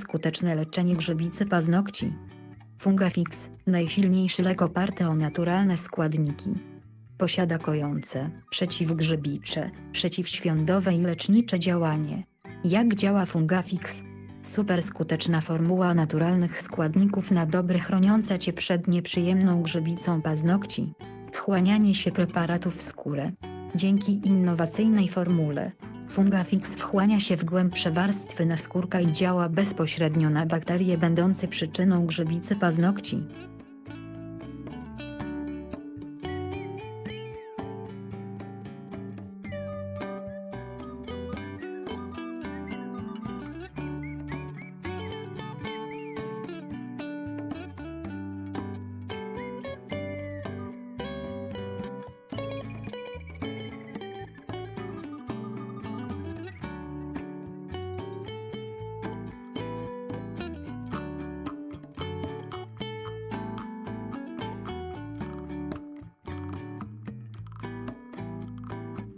Skuteczne leczenie grzybicy paznokci. Fungafix, najsilniejszy lek oparty o naturalne składniki. Posiada kojące, przeciwgrzybicze, przeciwświądowe i lecznicze działanie. Jak działa Fungafix? Super skuteczna formuła naturalnych składników na dobre chroniąca Cię przed nieprzyjemną grzybicą paznokci. Wchłanianie się preparatów w skórę. Dzięki innowacyjnej formule, Fungafix wchłania się w głębsze warstwy naskórka i działa bezpośrednio na bakterie będące przyczyną grzybicy paznokci.